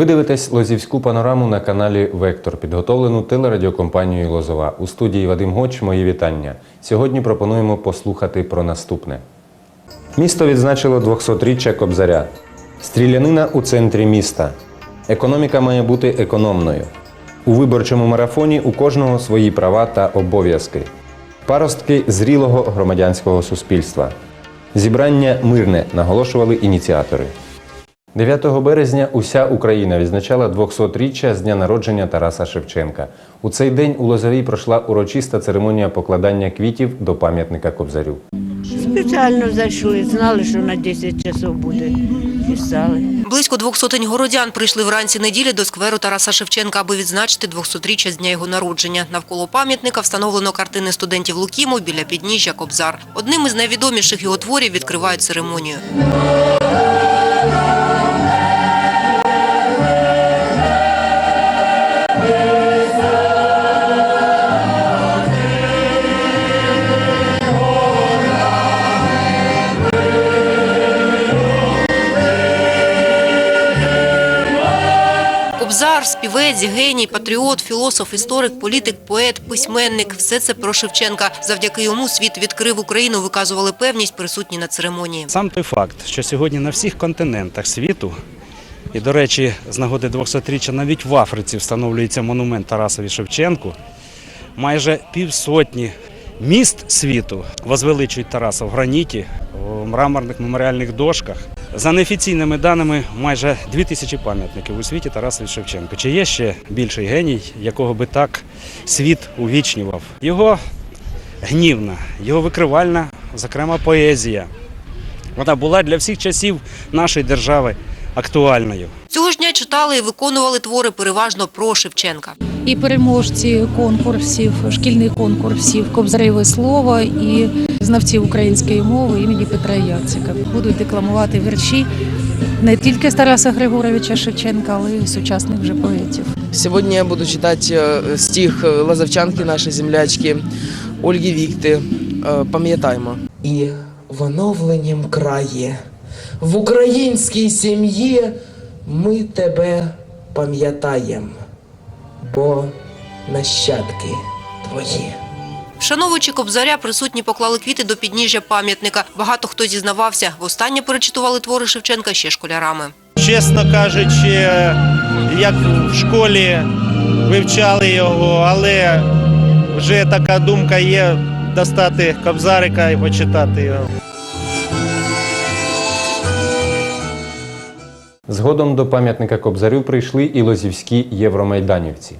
Ви дивитесь Лозівську панораму на каналі Вектор, підготовлену телерадіокомпанією Лозова. У студії Вадим Гоч, мої вітання. Сьогодні пропонуємо послухати про наступне. Місто відзначило 200-річчя Кобзаря. Стрілянина у центрі міста. Економіка має бути економною. У виборчому марафоні у кожного свої права та обов'язки. Паростки зрілого громадянського суспільства. Зібрання мирне, наголошували ініціатори. 9 березня уся Україна відзначала 200-річчя з дня народження Тараса Шевченка. У цей день у Лозовій пройшла урочиста церемонія покладання квітів до пам'ятника Кобзарю. Спеціально зайшли, знали, що на 10 часов буде. І стали. Близько двох сотень городян прийшли вранці неділі до скверу Тараса Шевченка, аби відзначити 200-річчя з дня його народження. Навколо пам'ятника встановлено картини студентів Лукіму біля підніжжя Кобзар. Одним із найвідоміших його творів відкривають церемонію. Співець, геній, патріот, філософ, історик, політик, поет, письменник – все це про Шевченка. Завдяки йому світ відкрив Україну, виказували певність присутні на церемонії. Сам той факт, що сьогодні на всіх континентах світу, і, до речі, з нагоди 200-річчя навіть в Африці встановлюється монумент Тарасові Шевченку, майже півсотні міст світу возвеличують Тараса в граніті, в мраморних меморіальних дошках. За неофіційними даними, майже дві тисячі пам'ятників у світі Тарасові Шевченку. Чи є ще більший геній, якого би так світ увічнював? Його гнівна, його викривальна, зокрема, поезія. Вона була для всіх часів нашої держави актуальною. Цього ж дня читали і виконували твори переважно про Шевченка і переможці конкурсів, шкільних конкурсів Кобзареве слово і знавці української мови імені Петра Яцика будуть декламувати вірші не тільки з Тараса Григоровича Шевченка, але й сучасних вже поетів. Сегодня я буду читать э, стих э, лазовчанки нашей землячки Ольги Вікти э, «Пам'ятаймо». І в оновленім краї, в українській сім'ї ми тебе пам'ятаєм, бо нащадки твої. Вшановуючи Кобзаря, присутні поклали квіти до підніжжя пам'ятника. Багато хто зізнавався, востаннє перечитували твори Шевченка ще школярами. чесно кажучи, як в школі вивчали його, але вже така думка є достати кобзарика і почитати його. Згодом до пам'ятника Кобзарю прийшли і лозівські євромайданівці.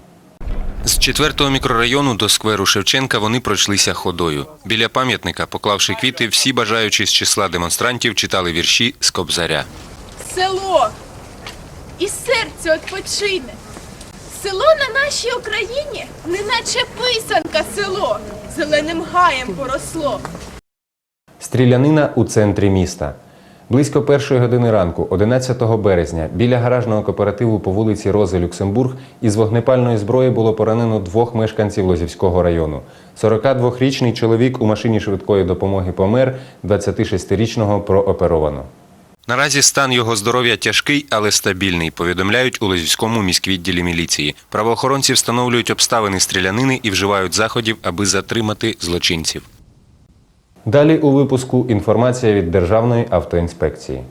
З четвертого мікрорайону до скверу Шевченка вони пройшлися ходою. Біля пам'ятника, поклавши квіти, всі бажаючі з числа демонстрантів читали вірші з Кобзаря. село і серце відпочине. Село на нашій Україні, неначе писанка село, зеленим гаєм поросло. Стрілянина у центрі міста. Близько першої години ранку, 11 березня, біля гаражного кооперативу по вулиці Рози Люксембург із вогнепальної зброї було поранено двох мешканців Лозівського району. 42-річний чоловік у машині швидкої допомоги помер, 26-річного прооперовано. Наразі стан його здоров'я тяжкий, але стабільний, повідомляють у Лозівському міськвідділі міліції. Правоохоронці встановлюють обставини стрілянини і вживають заходів, аби затримати злочинців. Далі у випуску інформація від Державної автоінспекції.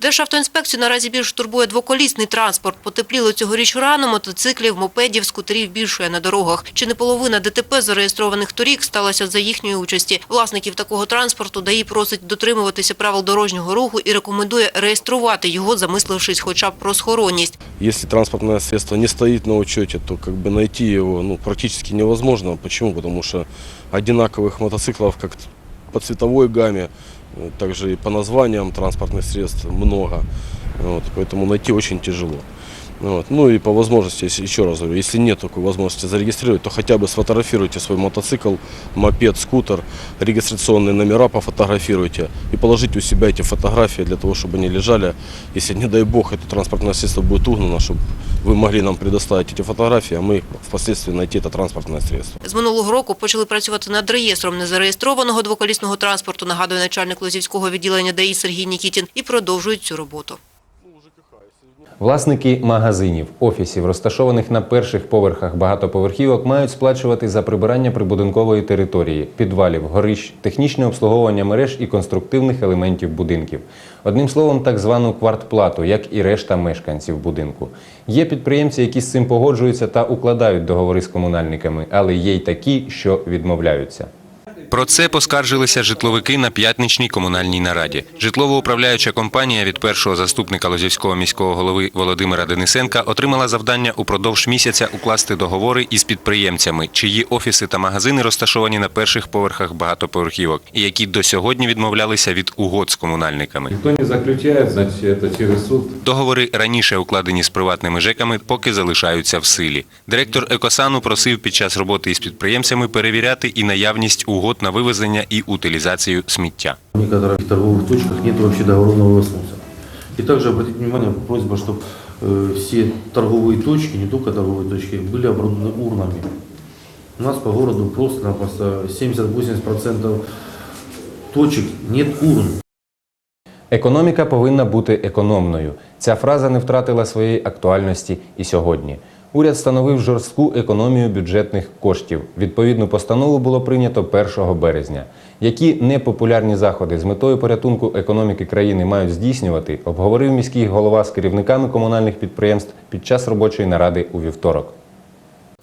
Державтоінспекцію наразі більш турбує двоколісний транспорт. Потепліло цьогоріч рано, мотоциклів, мопедів, скутерів більшує на дорогах. Чи не половина ДТП, зареєстрованих торік, сталося за їхньої участі. Власників такого транспорту ДАІ просить дотримуватися правил дорожнього руху і рекомендує реєструвати його, замислившись хоча б про схоронність. Если транспортное средство не стоит на учете, то как бы найти его ну, практически невозможно. Почему? Потому что одинаковых мотоциклов как по цветовой гамме, э, также и по названиям транспортных средств много. Вот, поэтому найти очень тяжело. Вот. Ну и по возможности, если, еще раз говорю, если нет такой возможности зарегистрировать, то хотя бы сфотографируйте свой мотоцикл, мопед, скутер, регистрационные номера пофотографируйте и положите у себя эти фотографии для того, чтобы они лежали. Если, не дай бог, это транспортное средство будет угнано, чтобы вы могли нам предоставить эти фотографии, а мы впоследствии найти это транспортное средство. З минулого року почали працювати над реєстром незареєстрованого двоколісного транспорту, нагадує начальник Лозівського відділення ДАІ Сергій Нікітін, і продовжують цю роботу. Власники магазинів, офісів, розташованих на перших поверхах багатоповерхівок, мають сплачувати за прибирання прибудинкової території, підвалів, горищ, технічне обслуговування мереж і конструктивних елементів будинків. Одним словом, так звану квартплату, як і решта мешканців будинку. Є підприємці, які з цим погоджуються та укладають договори з комунальниками, але є й такі, що відмовляються. Про це поскаржилися житловики на п'ятничній комунальній нараді. Житлово-управляюча компанія від першого заступника Лозівського міського голови Володимира Денисенка отримала завдання упродовж місяця укласти договори із підприємцями, чиї офіси та магазини розташовані на перших поверхах багатоповерхівок, і які до сьогодні відмовлялися від угод з комунальниками. Никто не заключает, значит, это через суд. Договори раніше укладені з приватними ЖЕКами, поки залишаються в силі. Директор Екосану просив під час роботи із підприємцями перевіряти і наявність угод на вивезення і утилізацію сміття. В некоторых торговых точках нет вообще договорного вывоз мусора. И также обратить внимание, просьба, чтобы все торговые точки, не только торговые точки, были оборудованы урнами. У нас по городу просто-напросто 70-80% точек нет урн. Економіка повинна бути економною. Ця фраза не втратила своєї актуальності і сьогодні. Уряд встановив жорстку економію бюджетних коштів. Відповідну постанову було прийнято 1 березня. Які непопулярні заходи з метою порятунку економіки країни мають здійснювати, обговорив міський голова з керівниками комунальних підприємств під час робочої наради у вівторок.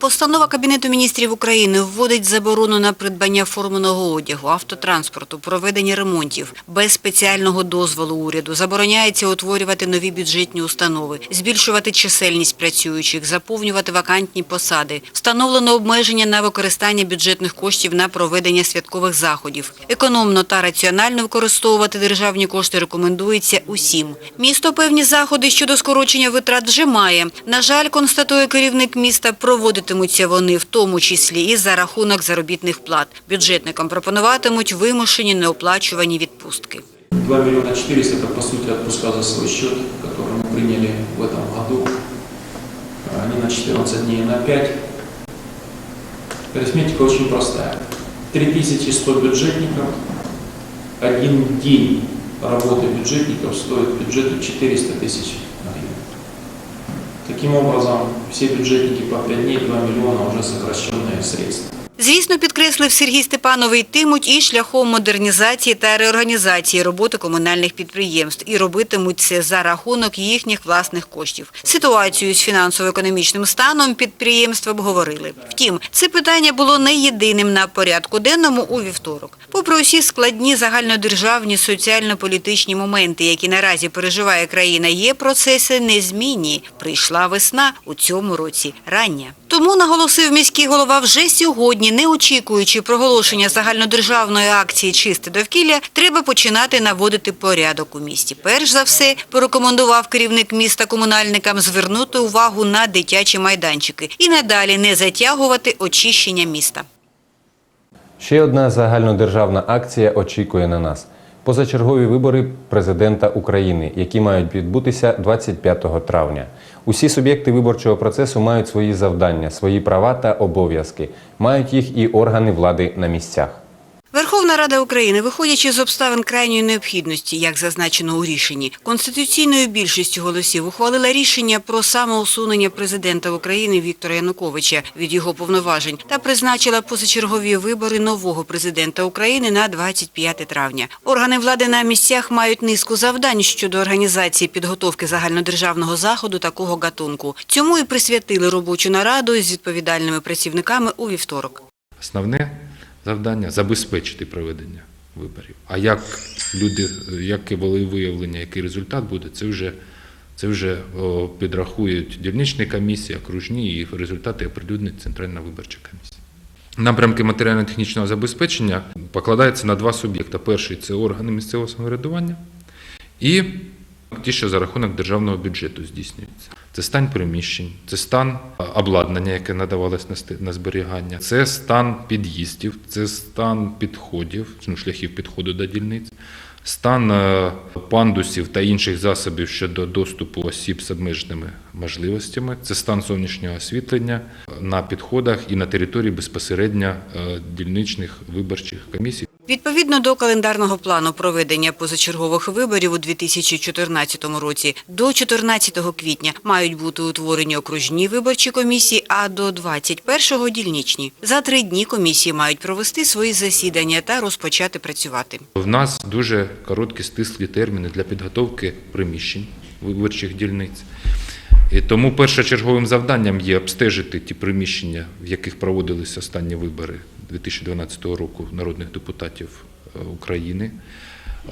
Постанова Кабінету міністрів України вводить заборону на придбання форменого одягу, автотранспорту, проведення ремонтів. Без спеціального дозволу уряду забороняється утворювати нові бюджетні установи, збільшувати чисельність працюючих, заповнювати вакантні посади. Встановлено обмеження на використання бюджетних коштів на проведення святкових заходів. Економно та раціонально використовувати державні кошти рекомендується усім. Місто певні заходи щодо скорочення витрат вже має. На жаль, констатує керівник міста, проводитимуться вони в тому числі і за рахунок заробітних плат. Бюджетникам пропонуватимуть вимушені неоплачувані відпустки. 2 миллиона 400 это по сути отпуска за свой счет, который мы приняли в этом году. Они на 14 дней на 5. Арифметика очень простая. 3100 бюджетников, один день работы бюджетников стоит бюджету 400 тысяч гривен. Таким образом, все бюджетники по 5 дней, 2 миллиона уже сокращенные средства. Звісно, підкреслив Сергій Степановий, йтимуть і шляхом модернізації та реорганізації роботи комунальних підприємств і робитимуть це за рахунок їхніх власних коштів. Ситуацію з фінансово-економічним станом підприємства обговорили. Втім, це питання було не єдиним на порядку денному у вівторок. Попри усі складні загальнодержавні соціально-політичні моменти, які наразі переживає країна, є процеси незмінні. Прийшла весна у цьому році рання. Тому наголосив міський голова вже сьогодні, не очікуючи проголошення загальнодержавної акції Чисте довкілля, треба починати наводити порядок у місті. Перш за все, порекомендував керівник міста комунальникам звернути увагу на дитячі майданчики і надалі не затягувати очищення міста. Ще одна загальнодержавна акція очікує на нас. Позачергові вибори президента України, які мають відбутися 25 травня. Усі суб'єкти виборчого процесу мають свої завдання, свої права та обов'язки. Мають їх і органи влади на місцях. Верховна Рада України, виходячи з обставин крайньої необхідності, як зазначено у рішенні, конституційною більшістю голосів ухвалила рішення про самоусунення президента України Віктора Януковича від його повноважень та призначила позачергові вибори нового президента України на 25 травня. Органи влади на місцях мають низку завдань щодо організації підготовки загальнодержавного заходу такого гатунку. Цьому і присвятили робочу нараду з відповідальними працівниками у вівторок. Основне завдання забезпечити проведення виборів. А як люди, яке волевиявлення, який результат буде, це вже, це вже підрахують дільничні комісії, окружні і результати оприлюднить Центральна виборча комісія. Напрямки матеріально-технічного забезпечення покладаються на два суб'єкти. Перший це органи місцевого самоврядування і ті, що за рахунок державного бюджету здійснюються. Це стан приміщень, це стан обладнання, яке надавалось на зберігання, це стан під'їздів, це стан підходів, ну, шляхів підходу до дільниць, стан е, пандусів та інших засобів щодо доступу осіб з обмеженими можливостями, це стан зовнішнього освітлення на підходах і на території безпосередньо е, дільничних виборчих комісій. Відповідно до календарного плану проведення позачергових виборів у 2014 році до 14 квітня мають бути утворені окружні виборчі комісії, а до 21-го – дільничні. За три дні комісії мають провести свої засідання та розпочати працювати. В нас дуже короткі стислі терміни для підготовки приміщень виборчих дільниць. І тому першочерговим завданням є обстежити ті приміщення, в яких проводились останні вибори 2012 року народних депутатів е, України,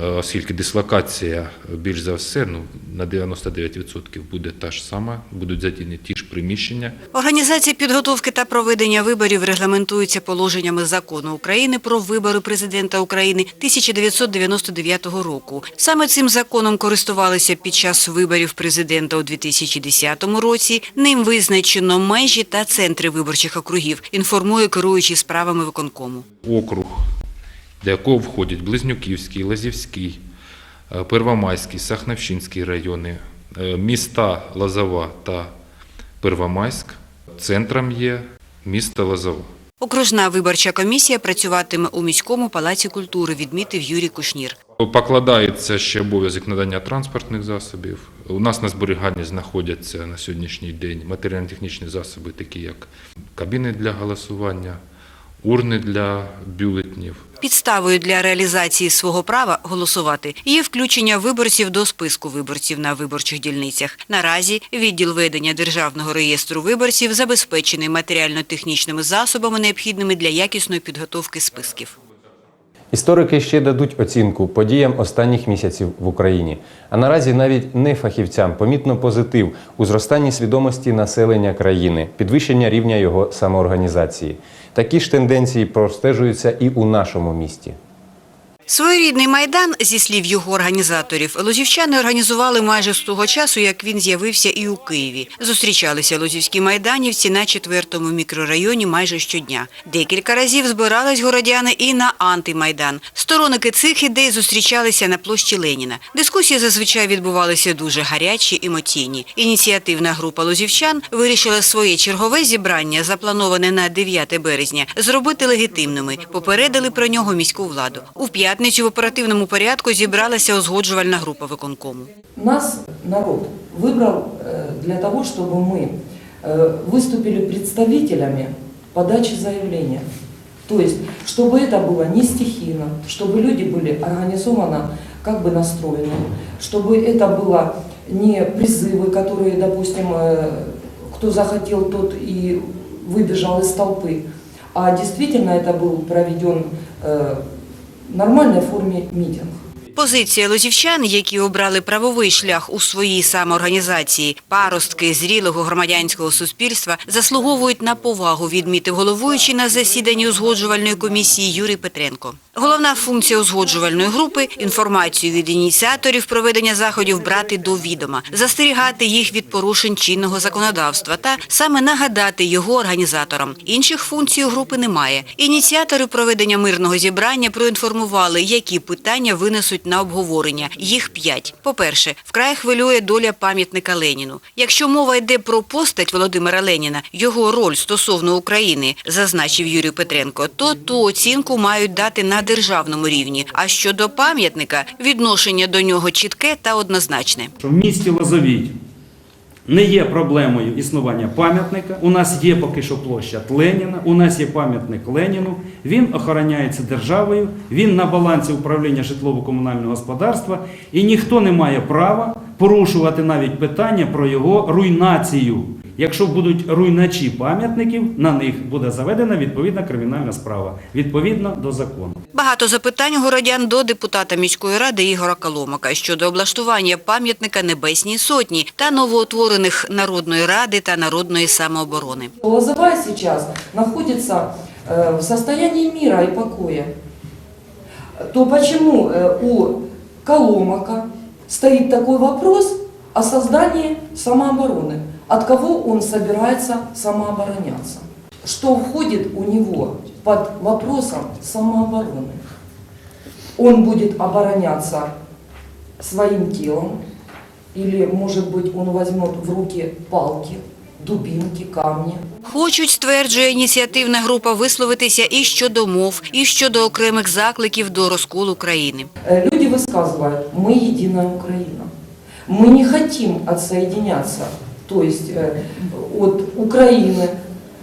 оскільки дислокація е, більш за все ну, на 99% буде та ж сама, будуть задіяні ті ж приміщення. Організація підготовки та проведення виборів регламентується положеннями закону України про вибори президента України 1999 року. Саме цим законом користувалися під час виборів президента у 2010 році. Ним визначено межі та центри виборчих округів, інформує керуючий справами виконкому. округ, до якого входять Близнюківський, Лазівський, е, Первомайський, Сахновщинський райони, е, міста Лозова та Первомайськ. Центром є місто Лозова. Окружна виборча комісія працюватиме у міському палаці культури, відмітив Юрій Кушнір. Покладається ще обов'язок надання транспортних засобів. У нас на зберіганні знаходяться на сьогоднішній день матеріально-технічні засоби, такі як кабіни для голосування, урни для бюлетнів, Підставою для реалізації свого права голосувати є включення виборців до списку виборців на виборчих дільницях. Наразі відділ ведення Державного реєстру виборців забезпечений матеріально-технічними засобами, необхідними для якісної підготовки списків. Історики ще дадуть оцінку подіям останніх місяців в Україні. А наразі навіть не фахівцям помітно позитив у зростанні свідомості населення країни, підвищення рівня його самоорганізації. Такі ж тенденції простежуються і у нашому місті. Своєрідний майдан, зі слів його організаторів, лозівчани організували майже з того часу, як він з'явився і у Києві. Зустрічалися лозівські майданівці на четвертому мікрорайоні майже щодня. Декілька разів збирались городяни і на антимайдан. Сторонники цих ідей зустрічалися на площі Леніна. Дискусії зазвичай відбувалися дуже гарячі, емоційні. Ініціативна група лозівчан вирішила своє чергове зібрання, заплановане на 9 березня, зробити легітимними. Попередили про нього міську владу. У п'ятницю в оперативному порядку зібралася узгоджувальна група виконкому. Нас народ выбрал э, для того, чтобы мы э, выступили представителями подачи заявления. То есть, чтобы это было не стихийно, чтобы люди были организованно как бы настроены, чтобы это было не призывы, которые, допустим, э, кто захотел, тот и выбежал из толпы, а действительно это был проведен э, формі митинг. Позиція лозівчан, які обрали правовий шлях у своїй самоорганізації, паростки зрілого громадянського суспільства, заслуговують на повагу, відмітив головуючий на засіданні узгоджувальної комісії Юрій Петренко. Головна функція узгоджувальної групи – інформацію від ініціаторів проведення заходів брати до відома, застерігати їх від порушень чинного законодавства та саме нагадати його організаторам. Інших функцій у групи немає. Ініціатори проведення мирного зібрання проінформували, які питання винесуть на обговорення. Їх п'ять. По-перше, вкрай хвилює доля пам'ятника Леніну. Якщо мова йде про постать Володимира Леніна, його роль стосовно України, зазначив Юрій Петренко, то ту оцінку мають дати на державному рівні. А щодо пам'ятника, відношення до нього чітке та однозначне. в місті Лозовій не є проблемою існування пам'ятника. У нас є поки що площа Леніна, у нас є пам'ятник Леніну. Він охороняється державою, він на балансі управління житлово-комунального господарства, і ніхто не має права порушувати навіть питання про його руйнацію. Якщо будуть руйначі пам'ятників, на них буде заведена відповідна кримінальна справа відповідно до закону. Багато запитань у городян до депутата міської ради Ігора Коломака щодо облаштування пам'ятника Небесній Сотні та новоутворених Народної ради та Народної самооборони. Лозовая сейчас находится э, в состоянии мира и покоя. То почему э, у Коломака стоит такой вопрос о создании самообороны? От кого он собирается самообороняться? Что входит у него под вопросом самообороны? Он будет обороняться своим телом, или, может быть, он возьмет в руки палки, дубинки, камни. Хочуть, стверджує ініціативна група, висловитися і щодо мов, і щодо окремих закликів до розколу країни. Э, Люди высказывают, мы единая Украина. Мы не хотим отсоединяться, то есть э, от Украины,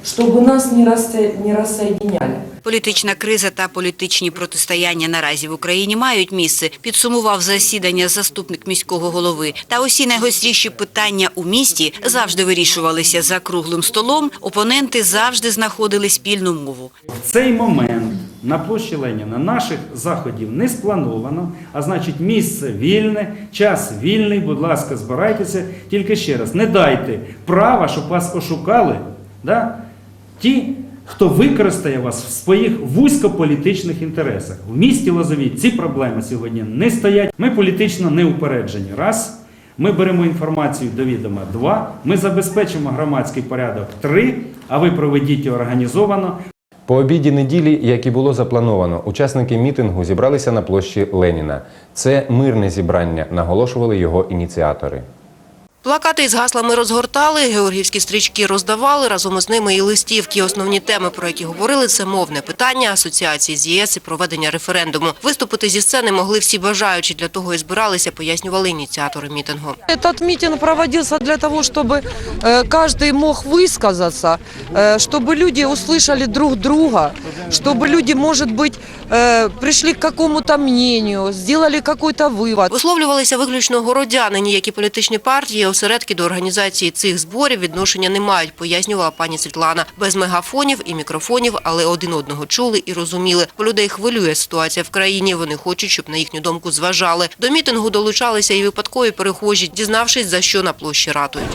чтобы нас не, рассо- не рассоединяли. Політична криза та політичні протистояння наразі в Україні мають місце, підсумував засідання заступник міського голови. Та усі найгостріші питання у місті завжди вирішувалися за круглим столом, опоненти завжди знаходили спільну мову. В цей момент на площі Леніна наших заходів не сплановано, а значить місце вільне, час вільний, будь ласка, збирайтеся. Тільки ще раз, не дайте права, щоб вас ошукали да? ті, хто використає вас в своїх вузькополітичних інтересах. В місті Лозові ці проблеми сьогодні не стоять. Ми політично не упереджені. Раз. Ми беремо інформацію до відома. Два. Ми забезпечимо громадський порядок. Три. А ви проведіть організовано. По обіді неділі, як і було заплановано, учасники мітингу зібралися на площі Леніна. Це мирне зібрання, наголошували його ініціатори. Плакати із гаслами розгортали, георгіївські стрічки роздавали, разом із ними і листівки. Основні теми, про які говорили, це мовне питання, асоціації з ЄС і проведення референдуму. Виступити зі сцени могли всі бажаючі, для того і збиралися, пояснювали ініціатори мітингу. Этот митинг проводился для того, чтобы э, каждый мог высказаться, э, чтобы люди услышали друг друга, чтобы люди, может быть, э, пришли к какому-то мнению, сделали какой-то вывод. Висловлювалися виключно городяни. Ніякі політичні партії, осередки до організації цих зборів відношення не мають, пояснювала пані Світлана. Без мегафонів і мікрофонів, але один одного чули і розуміли. У людей хвилює ситуація в країні. Вони хочуть, щоб на їхню думку зважали. До мітингу долучалися і випадкові перехожі, дізнавшись, за що на площі ратують.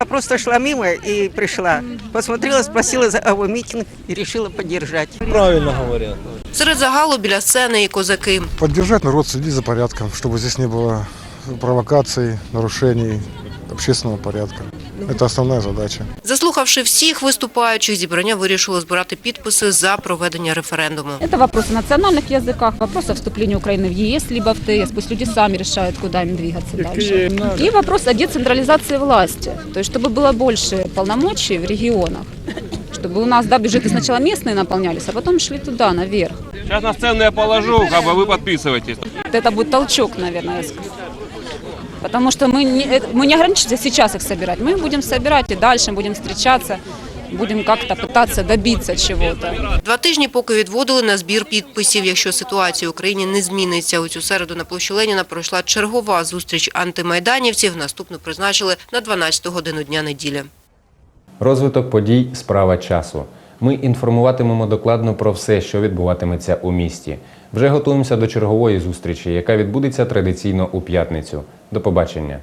Я просто шла мимо и пришла. Посмотрела, спросила за его митинг и решила поддержать. Правильно говорят. Серед загалу біля сцени і козаки. Поддержать народ, следить за порядком, чтобы здесь не было провокаций, нарушений общественного порядка. Это основная задача. Заслухавши всіх виступаючих, зібрання вирішило збирати підписи за проведення референдуму. Это вопрос о национальных языках, вопрос о вступлении Украины в ЕС либо в ТС. Пусть люди сами решают, куда им двигаться дальше. И вопрос о децентрализации власти. То есть, чтобы было больше полномочий в регионах. Чтобы у нас, да, бюджеты сначала местные наполнялись, а потом шли туда, наверх. Сейчас на сцену я положу, как бы вы подписывайтесь. Вот это будет толчок, наверное, я скажу. Потому что мы не, э, мы не ограничимся сейчас их собирать. Мы будем собирать и дальше будем встречаться, будем как-то пытаться добиться чего-то. Два тижні поки відводили на збір підписів. Якщо ситуація в Україні не зміниться, у цю середу на площі Леніна пройшла чергова зустріч антимайданівців. Наступну призначили на 12 годину дня неділі. Розвиток подій справа часу. Ми інформуватимемо докладно про все, що відбуватиметься у місті. Вже готуємося до чергової зустрічі, яка відбудеться традиційно у п'ятницю. До побачення.